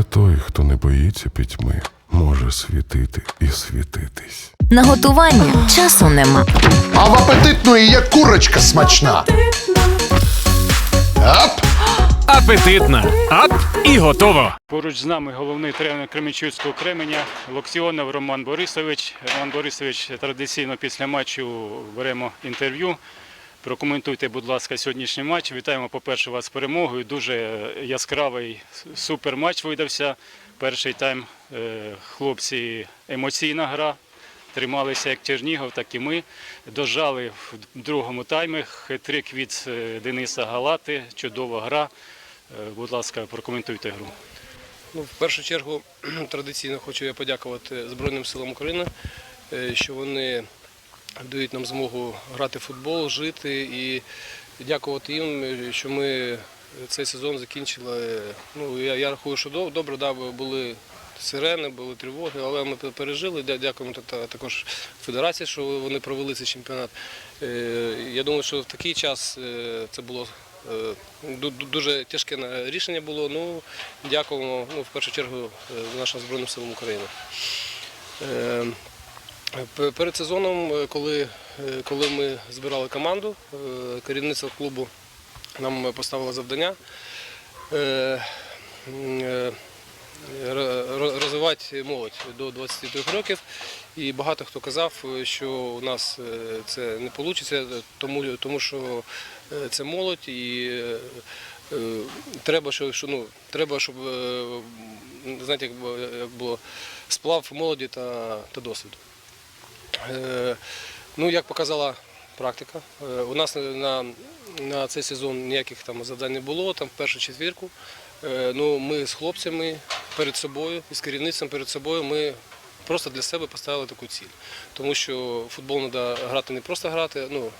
Лише той, хто не боїться пітьми, може світити і світитись. На готування часу нема. А в апетитної є курочка смачна. Ап! Апетитна. Ап і готово. Поруч з нами головний тренер Кременчуцького Кременя Локтіонов Роман Борисович. Роман Борисович, традиційно після матчу беремо інтерв'ю. Прокоментуйте, будь ласка, сьогоднішній матч. Вітаємо, по-перше, вас з перемогою. Дуже яскравий супер матч видався. Перший тайм е, хлопці емоційна гра. Трималися як Чернігов, так і ми. Дожали в другому таймі. Хитрик від е, Дениса Галати. Чудова гра. Е, Будь ласка, прокоментуйте гру. Ну, в першу чергу традиційно хочу я подякувати Збройним силам України, що вони дають нам змогу грати в футбол, жити і дякувати їм, що ми цей сезон закінчили. Ну, я, я рахую, що добре, да, були сирени, були тривоги, але ми пережили. Дякуємо та- та- також федерації, що вони провели цей чемпіонат. Е, Я думаю, що в такий час е, це було е, ду- ду- дуже тяжке рішення було. Ну, дякуємо ну, в першу чергу нашим Збройним силам України. Перед сезоном, е, коли, е, коли ми збирали команду, е, керівництво клубу нам поставило завдання розвивати молодь до 23 років. І багато хто казав, що у нас це не вийде, тому, тому що це молодь і треба, що, ну, треба, щоб знаєте, як було сплав молоді та, та досвіду. Е, Ну, як показала практика, е, у нас на, на цей сезон ніяких там завдань не було, там в першу четвірку. Е, Ну, ми з хлопцями перед собою з керівництвом перед собою ми просто для себе поставили таку ціль. Тому що футбол треба грати не просто грати, ну,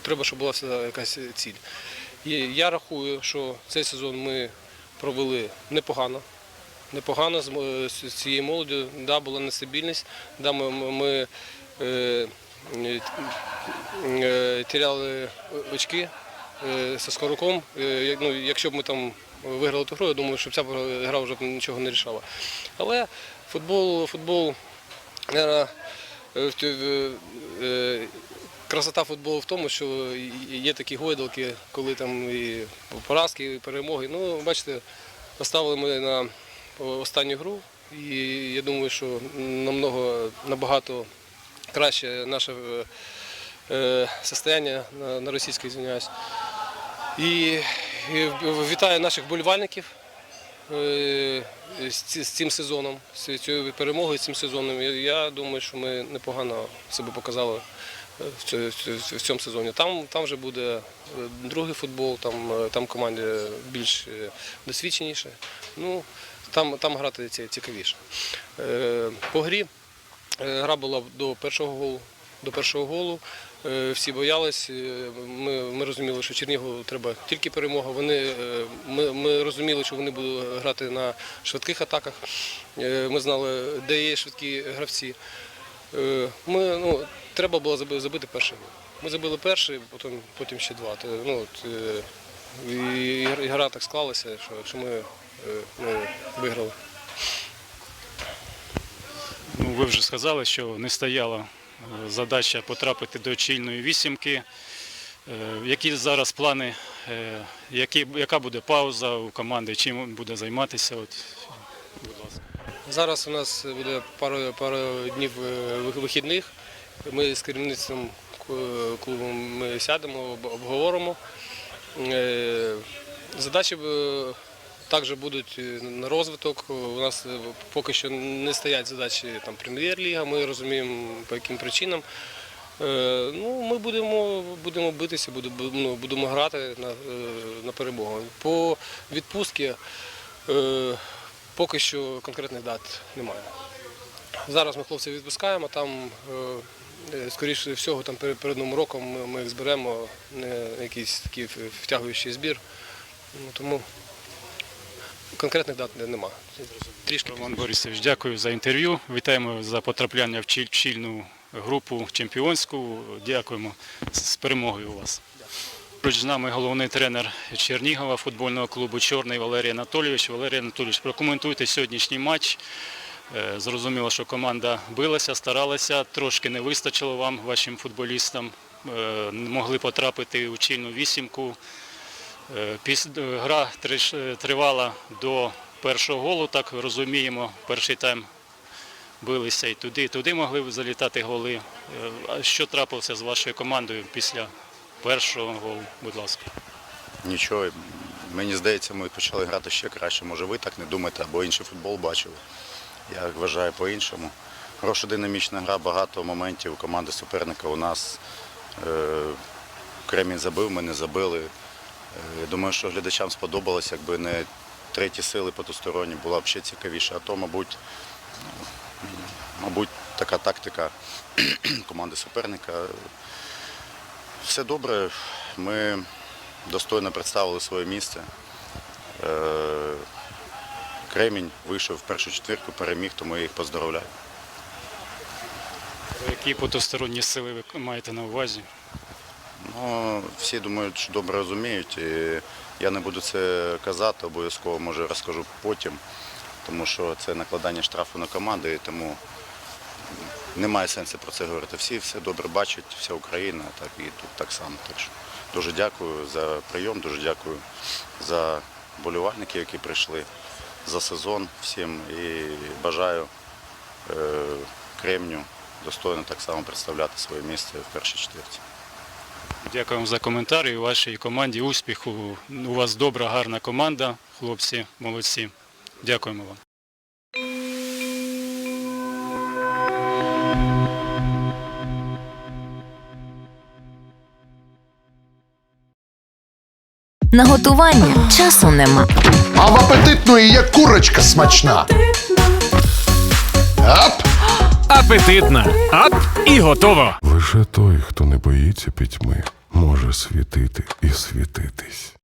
треба, щоб була всегда якась ціль. І я рахую, що цей сезон ми провели непогано. Непогано з, цією молоддю. Да, була нестабільність. Да, ми, ми, е, е, е, тіряли очки е, зі скороком. Е, ну, якщо б ми там виграли ту гру, я думаю, що ця гра вже б нічого не рішала. Але футбол, футбол е, в- е, красота футболу в тому, що є такі гойдалки, коли там і поразки, і перемоги. Ну, бачите, поставили ми на останню гру, і я думаю, що намного, набагато краще наше е, е, состояние на, на російській звиняюсь. І, і вітаю наших болівальників е, з, з цим сезоном, з цією перемогою, з цим сезоном. Я, думаю, що ми непогано себе показали е, в цьому, сезоні. Там, там вже буде е, другий футбол, там, е, там команді більш е, досвідченіше. Ну, там, там грати цікавіше. Е, По грі е, гра була до першого голу. До першого голу Е, всі боялись. Ми, ми розуміли, що Чернігову треба тільки перемога. Вони, ми, ми розуміли, що вони будуть грати на швидких атаках. Ми знали, де є швидкі гравці. Ми, ну, треба було забити перший. Ми забили перший, потім, потім ще два. Ну, от, і, і гра так склалася, що, що ми е, ну, виграли. Ну, ви вже сказали, що не стояла е, задача потрапити до чільної вісімки. Е, Які зараз плани, які, яка буде пауза у команди, чим буде займатися? От, будь ласка. Зараз у нас буде пару, пару днів вихідних. Ми з керівництвом клубу ми сядемо, обговоримо. Е, Задачі е, також будуть е, на розвиток. У нас поки що не стоять задачі прем'єр-ліга, ми розуміємо по яким причинам. Ну, ми будемо, будемо битися, будемо, ну, будемо грати на, на перемогу. По відпустці поки що конкретних дат немає. Зараз ми хлопців відпускаємо, там, скоріше всього, там перед, Новим роком ми, їх зберемо, не якийсь такий втягуючий збір. Ну, тому конкретних дат немає. Трішки Роман Борисович, дякую за інтерв'ю. Вітаємо за потрапляння в чіль- чільну групу чемпіонську. Дякуємо з перемогою у вас. Поруч з нами головний тренер Чернігова футбольного клубу Чорний Валерій Анатолійович. Валерій Анатолійович, прокоментуйте сьогоднішній матч. Е, Зрозуміло, що команда билася, старалася, трошки не вистачило вам, вашим футболістам. Е, могли потрапити у чільну вісімку. Е, Гра тривала до першого голу, так розуміємо. Перший тайм билися і туди, і туди могли залітати голи. Що трапилося з вашою командою після першого голу, будь ласка? Нічого, мені здається, ми почали грати ще краще. Може, ви так не думаєте, або інший футбол бачили. Я вважаю по-іншому. Хороша динамічна гра, багато моментів у команди суперника. У нас е, Кремінь забив, ми не забили. Е, думаю, що глядачам сподобалось, якби не треті сили потусторонні, була б ще цікавіше. А то, мабуть, мабуть, така тактика команди суперника. Все добре. Ми достойно представили своє місце. Кремінь вийшов в першу четвірку, переміг, тому я їх поздоровляю. Які потусторонні сили ви маєте на увазі? Ну, всі думають, що добре розуміють. І я не буду це казати, обов'язково може розкажу потім, тому що це накладання штрафу на команду, і тому немає сенсу про це говорити. Всі все добре бачать, вся Україна, так і тут так само. Так що дуже дякую за прийом, дуже дякую за болівальників, які прийшли за сезон всім і бажаю е, Кремню достойно так само представляти своє місце в першій четвірці. Дякуємо за коментар і вашій команді успіху. У вас добра, гарна команда, хлопці, молодці. Дякуємо вам. На готування часу нема. А в апетитної є курочка смачна. Ап! Апетитна. Ап і готово. Лише той, хто не боїться пітьми, може світити і світитись.